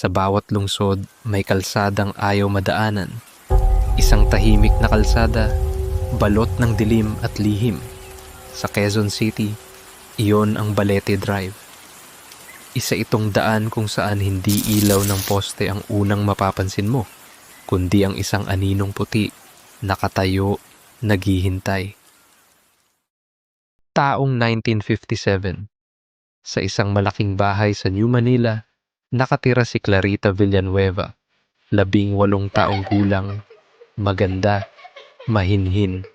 Sa bawat lungsod, may kalsadang ayaw madaanan. Isang tahimik na kalsada, balot ng dilim at lihim. Sa Quezon City, iyon ang Balete Drive. Isa itong daan kung saan hindi ilaw ng poste ang unang mapapansin mo, kundi ang isang aninong puti, nakatayo, naghihintay. Taong 1957, sa isang malaking bahay sa New Manila, nakatira si Clarita Villanueva, labing walong taong gulang, maganda, mahinhin,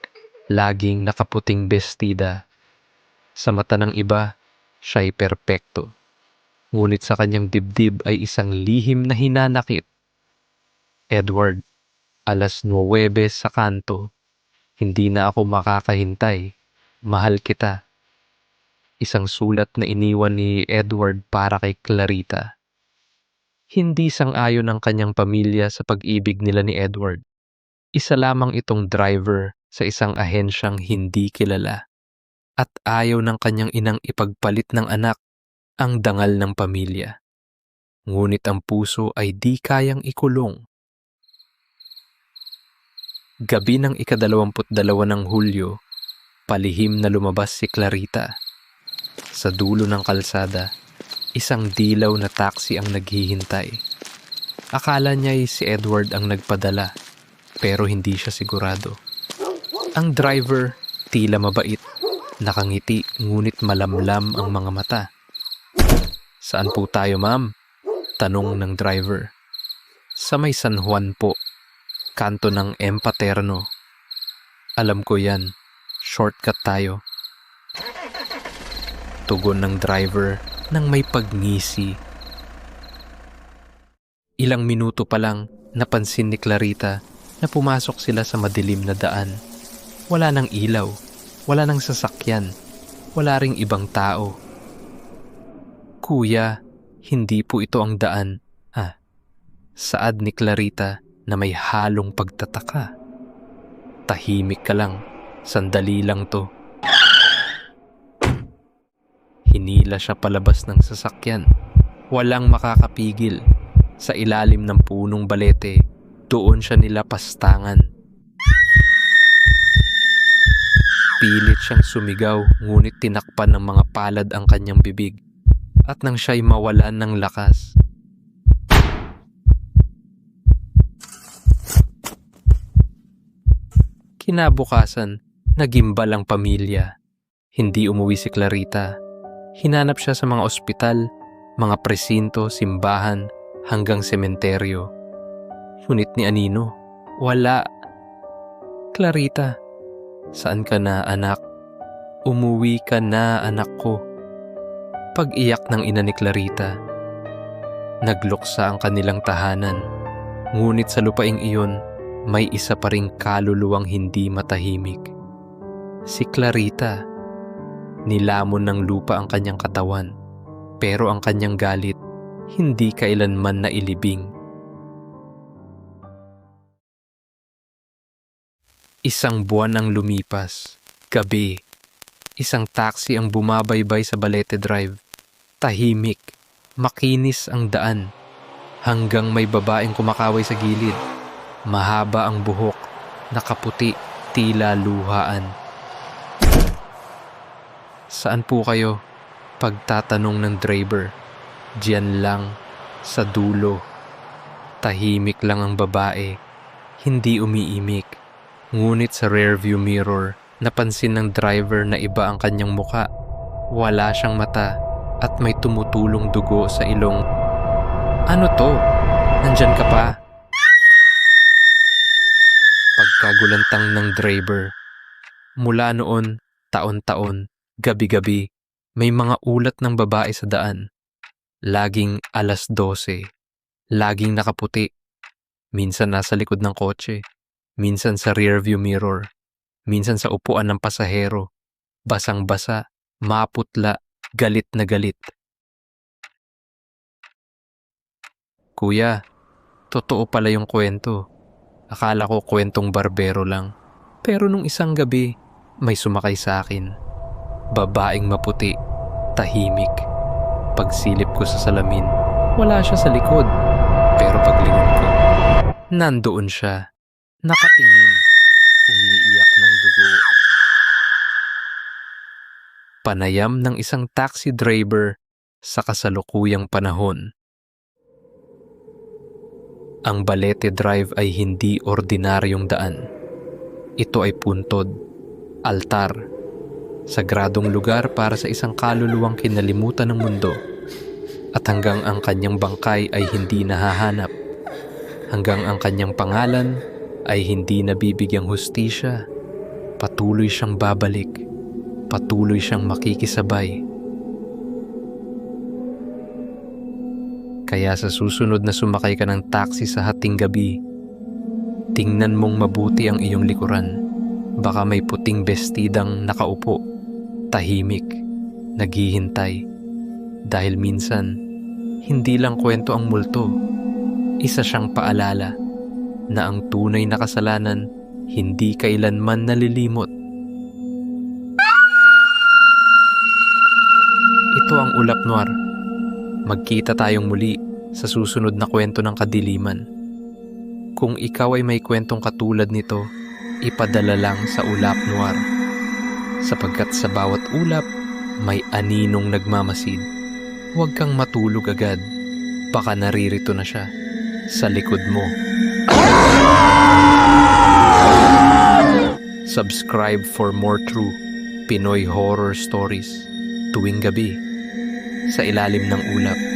laging nakaputing bestida. Sa mata ng iba, siya'y perpekto. Ngunit sa kanyang dibdib ay isang lihim na hinanakit. Edward, alas 9 sa kanto. Hindi na ako makakahintay. Mahal kita. Isang sulat na iniwan ni Edward para kay Clarita. Hindi sang-ayon ang kanyang pamilya sa pag-ibig nila ni Edward. Isa lamang itong driver sa isang ahensyang hindi kilala. At ayaw ng kanyang inang ipagpalit ng anak ang dangal ng pamilya. Ngunit ang puso ay di kayang ikulong. Gabi ng ikadalawamput dalawa ng Hulyo, palihim na lumabas si Clarita. Sa dulo ng kalsada, isang dilaw na taxi ang naghihintay. Akala niya si Edward ang nagpadala, pero hindi siya sigurado. Ang driver, tila mabait, nakangiti ngunit malamlam ang mga mata. Saan po tayo ma'am? Tanong ng driver. Sa may San Juan po, kanto ng M. Paterno. Alam ko yan, shortcut tayo. Tugon ng driver nang may pagngisi. Ilang minuto pa lang, napansin ni Clarita na pumasok sila sa madilim na daan. Wala nang ilaw, wala nang sasakyan, wala ring ibang tao. Kuya, hindi po ito ang daan. Ah, saad ni Clarita na may halong pagtataka. Tahimik ka lang, sandali lang to. Hinila siya palabas ng sasakyan. Walang makakapigil. Sa ilalim ng punong balete, doon siya nilapastangan. Pilit siyang sumigaw ngunit tinakpan ng mga palad ang kanyang bibig. At nang siya'y mawalan ng lakas, Kinabukasan, nagimbal ang pamilya. Hindi umuwi si Clarita. Hinanap siya sa mga ospital, mga presinto, simbahan, hanggang sementeryo. Ngunit ni Anino, wala. Clarita, saan ka na anak? Umuwi ka na anak ko. Pag-iyak ng ina ni Clarita, nagluksa ang kanilang tahanan. Ngunit sa lupaing iyon, may isa pa ring kaluluwang hindi matahimik. Si Clarita. Nilamon ng lupa ang kanyang katawan, pero ang kanyang galit hindi kailanman nailibing. Isang buwan ang lumipas. Gabi. Isang taxi ang bumabaybay sa Balete Drive. Tahimik. Makinis ang daan. Hanggang may babaeng kumakaway sa gilid. Mahaba ang buhok, nakaputi, tila luhaan. Saan po kayo? Pagtatanong ng driver. Diyan lang, sa dulo. Tahimik lang ang babae, hindi umiimik. Ngunit sa rearview mirror, napansin ng driver na iba ang kanyang muka. Wala siyang mata at may tumutulong dugo sa ilong. Ano to? Nandyan ka pa? pagkagulantang ng driver. Mula noon, taon-taon, gabi-gabi, may mga ulat ng babae sa daan. Laging alas 12, laging nakaputi. Minsan nasa likod ng kotse, minsan sa rearview mirror, minsan sa upuan ng pasahero, basang-basa, maputla, galit na galit. Kuya, totoo pala yung kwento. Akala ko kwentong barbero lang. Pero nung isang gabi, may sumakay sa akin. Babaeng maputi, tahimik. Pagsilip ko sa salamin, wala siya sa likod. Pero paglingon ko, nandoon siya. Nakatingin. Umiiyak ng dugo. Panayam ng isang taxi driver sa kasalukuyang panahon. Ang Balete Drive ay hindi ordinaryong daan. Ito ay puntod, altar, sagradong lugar para sa isang kaluluwang kinalimutan ng mundo. At hanggang ang kanyang bangkay ay hindi nahahanap, hanggang ang kanyang pangalan ay hindi nabibigyang hustisya, patuloy siyang babalik, patuloy siyang makikisabay. Kaya sa susunod na sumakay ka ng taxi sa hating gabi, tingnan mong mabuti ang iyong likuran. Baka may puting bestidang nakaupo, tahimik, naghihintay. Dahil minsan, hindi lang kwento ang multo. Isa siyang paalala na ang tunay na kasalanan hindi kailanman nalilimot. Ito ang Ulap Noir. Magkita tayong muli sa susunod na kwento ng kadiliman. Kung ikaw ay may kwentong katulad nito, ipadala lang sa Ulap Noir. Sapagkat sa bawat ulap, may aninong nagmamasid. Huwag kang matulog agad. Baka naririto na siya sa likod mo. Subscribe for more true Pinoy horror stories tuwing gabi sa ilalim ng ulap.